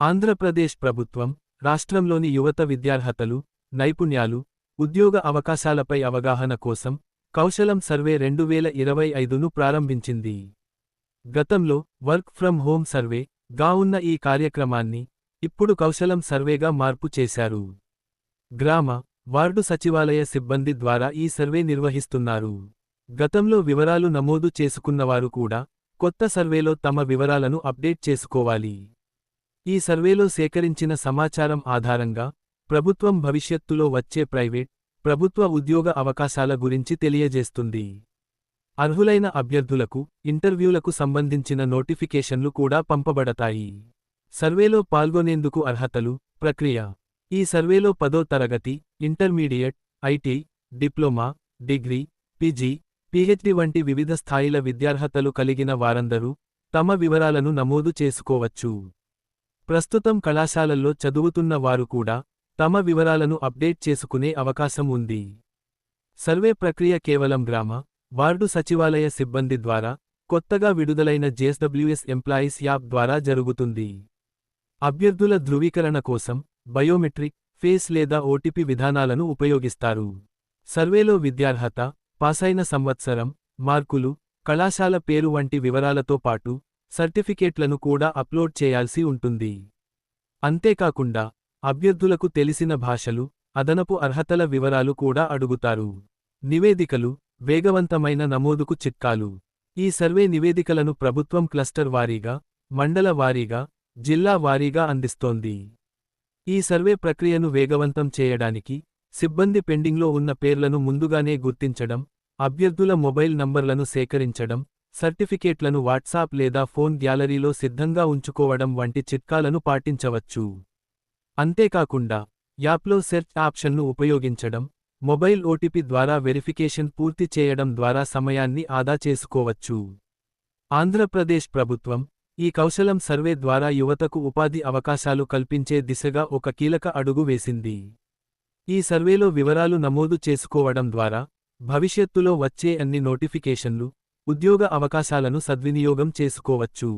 ఆంధ్రప్రదేశ్ ప్రభుత్వం రాష్ట్రంలోని యువత విద్యార్హతలు నైపుణ్యాలు ఉద్యోగ అవకాశాలపై అవగాహన కోసం కౌశలం సర్వే రెండు వేల ఇరవై ఐదును ప్రారంభించింది. గతంలో వర్క్ ఫ్రం హోం సర్వే గా ఉన్న ఈ కార్యక్రమాన్ని ఇప్పుడు కౌశలం సర్వేగా మార్పు చేశారు. గ్రామ వార్డు సచివాలయ సిబ్బంది ద్వారా ఈ సర్వే నిర్వహిస్తున్నారు. గతంలో వివరాలు నమోదు చేసుకున్నవారు కూడా కొత్త సర్వేలో తమ వివరాలను అప్డేట్ చేసుకోవాలి. ఈ సర్వేలో సేకరించిన సమాచారం ఆధారంగా ప్రభుత్వం భవిష్యత్తులో వచ్చే ప్రైవేట్ ప్రభుత్వ ఉద్యోగ అవకాశాల గురించి తెలియజేస్తుంది. అర్హులైన అభ్యర్థులకు ఇంటర్వ్యూలకు సంబంధించిన నోటిఫికేషన్లు కూడా పంపబడతాయి. సర్వేలో పాల్గొనేందుకు అర్హతలు ప్రక్రియ. ఈ సర్వేలో పదో తరగతి intermediate IT diploma degree PG PhD వంటి వివిధ స్థాయిల విద్యార్హతలు కలిగిన వారందరూ తమ వివరాలను నమోదు చేసుకోవచ్చు. ప్రస్తుతం కళాశాలల్లో చదువుతున్న వారు కూడా తమ వివరాలను అప్డేట్ చేసుకునే అవకాశం ఉంది. సర్వే ప్రక్రియ కేవలం గ్రామ వార్డు సచివాలయ సిబ్బంది ద్వారా కొత్తగా విడుదలైన జేఎస్డబ్ల్యూఎస్ ఎంప్లాయీస్ యాప్ ద్వారా జరుగుతుంది. అభ్యర్థుల ధృవీకరణ కోసం బయోమెట్రిక్ ఫేస్ లేదా ఓటీపీ విధానాలను ఉపయోగిస్తారు. సర్వేలో విద్యార్హత పాసైన సంవత్సరం మార్కులు కళాశాల పేరు వంటి వివరాలతో పాటు సర్టిఫికేట్లను కూడా అప్లోడ్ చేయాల్సి ఉంటుంది. అంతేకాకుండా అభ్యర్థులకు తెలిసిన భాషలు అదనపు అర్హతల వివరాలు కూడా అడుగుతారు. నివేదికలు వేగవంతమైన నమోదుకు చిట్కాలు. ఈ సర్వే నివేదికలను ప్రభుత్వం క్లస్టర్ వారీగా మండల వారీగా జిల్లా వారీగా అందిస్తోంది. ఈ సర్వే ప్రక్రియను వేగవంతం చేయడానికి సిబ్బంది పెండింగ్లో ఉన్న పేర్లను ముందుగానే గుర్తించడం అభ్యర్థుల మొబైల్ నంబర్లను సేకరించడం సర్టిఫికేట్లను వాట్సాప్ లేదా ఫోన్ గ్యాలరీలో సిద్ధంగా ఉంచుకోవడం వంటి చిట్కాలను పాటించవచ్చు. అంతేకాకుండా యాప్లో సెర్చ్ ఆప్షన్ను ఉపయోగించడం మొబైల్ ఓటీపీ ద్వారా వెరిఫికేషన్ పూర్తి చేయడం ద్వారా సమయాన్ని ఆదా చేసుకోవచ్చు. ఆంధ్రప్రదేశ్ ప్రభుత్వం ఈ కౌశలం సర్వే ద్వారా యువతకు ఉపాధి అవకాశాలు కల్పించే దిశగా ఒక కీలక అడుగు వేసింది. ఈ సర్వేలో వివరాలు నమోదు చేసుకోవడం ద్వారా భవిష్యత్తులో వచ్చే అన్ని నోటిఫికేషన్లు ఉద్యోగ అవకాశాలను సద్వినియోగం చేసుకోవచ్చు.